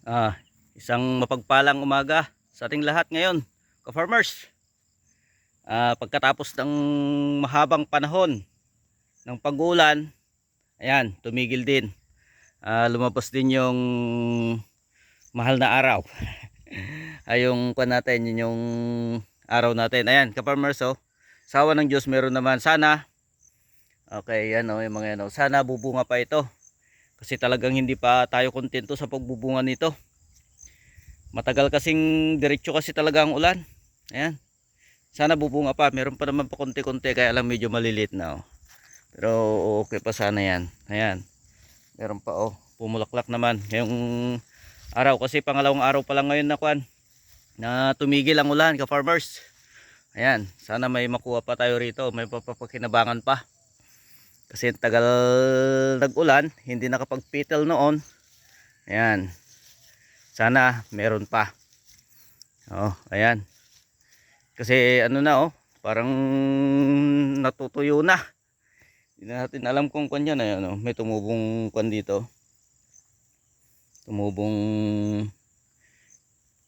Ah, isang mapagpalang umaga sa ating lahat ngayon, ka-farmers. Ah, pagkatapos ng mahabang panahon ng pag-ulan, ayan, tumigil din. Ah, lumabas din yung mahal na araw. Ay yung kuwan natin, yun yung araw natin. Ayan, ka-farmers oh. Sawa ng Diyos meron naman sana. Okay, yan oh, yung mga yan. Sana bubunga pa ito. Kasi talagang hindi pa tayo kontento sa pagbubunga nito. Matagal kasing diretso kasi talaga ang ulan. Ayan. Sana bubunga pa. Meron pa naman pa konti-konti kaya lang medyo malilit na oh. Pero okay pa sana yan. Ayan. Meron pa oh. Pumulaklak naman. Yung araw kasi pangalawang araw pa lang ngayon na kwan. Na tumigil ang ulan ka farmers. Ayan. Sana may makuha pa tayo rito. May papapakinabangan pa. Kasi tagal nag-ulan, hindi nakapagpitil noon. Ayan. Sana meron pa. Oh, ayan. Kasi ano na oh, parang natutuyo na. Hindi natin alam kung kwan yan. Ayan, oh. May tumubong kwan dito. Tumubong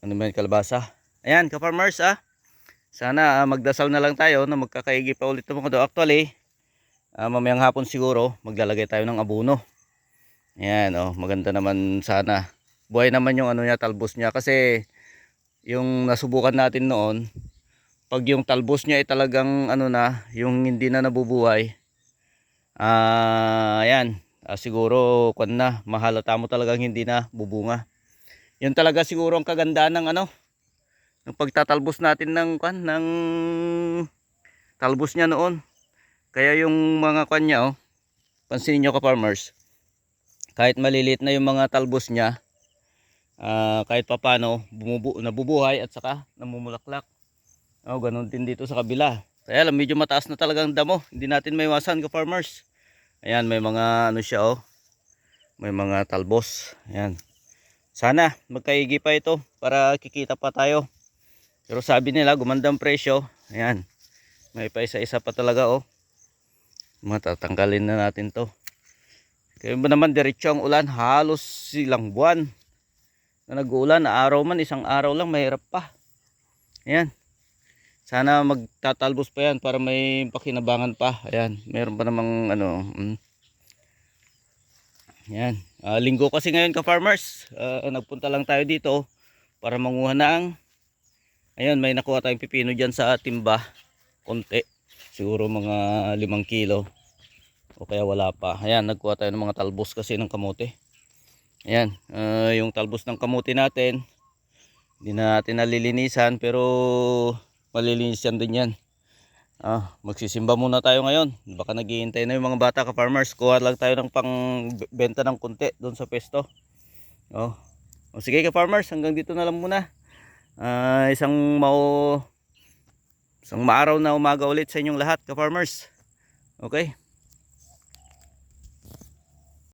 ano ba kalabasa. Ayan, ka-farmers ah. Sana ah, magdasal na lang tayo na magkakaigi pa ulit ng mga do. Actually, uh, mamayang hapon siguro maglalagay tayo ng abono ayan oh maganda naman sana. Buhay naman yung ano niya talbos niya. Kasi yung nasubukan natin noon pag yung talbos niya ay talagang ano na yung hindi na nabubuhay ah ayan ah, siguro kwan na mahalata mo talagang hindi na bubunga. Yun talaga siguro ang kagandaan ng ano ng pagtatalbos natin ng kwan ng talbos niya noon kaya yung mga kanya oh, pansinin nyo ka farmers, kahit maliliit na yung mga talbos niya, ah, kahit papano bumubu nabubuhay at saka namumulaklak. Oh, ganun din dito sa kabila. Kaya lang medyo mataas na talagang damo. Hindi natin maiwasan ka farmers. Ayan, may mga ano siya oh. May mga talbos. Ayan. Sana magkaigi pa ito para kikita pa tayo. Pero sabi nila gumanda ang presyo. Ayan. May pa isa-isa pa talaga oh matatanggalin na natin to. Kaya ba naman diretso ang ulan. Halos silang buwan na nag-uulan. Araw man isang araw lang mahirap pa. Ayan. Sana magtatalbos pa yan para may pakinabangan pa. Ayan. Meron pa namang ano mm. ayan. Ah, linggo kasi ngayon ka farmers Ah, nagpunta lang tayo dito para manguha ng ayun may nakuha tayong pipino dyan sa timba. Konti siguro mga limang kilo. O kaya wala pa. Ayan nagkuha tayo ng mga talbos kasi ng kamote. Ayan ah, yung talbos ng kamote natin hindi na natin nalilinisan pero malilinis din yan. Ah, magsisimba muna tayo ngayon. Baka naghihintay na yung mga bata ka farmers. Kuha lang tayo ng pang benta ng kunti doon sa pesto. Oh. o sige ka farmers hanggang dito na lang muna. Ah, isang mau Isang maaraw na umaga ulit sa inyong lahat ka farmers. Okay?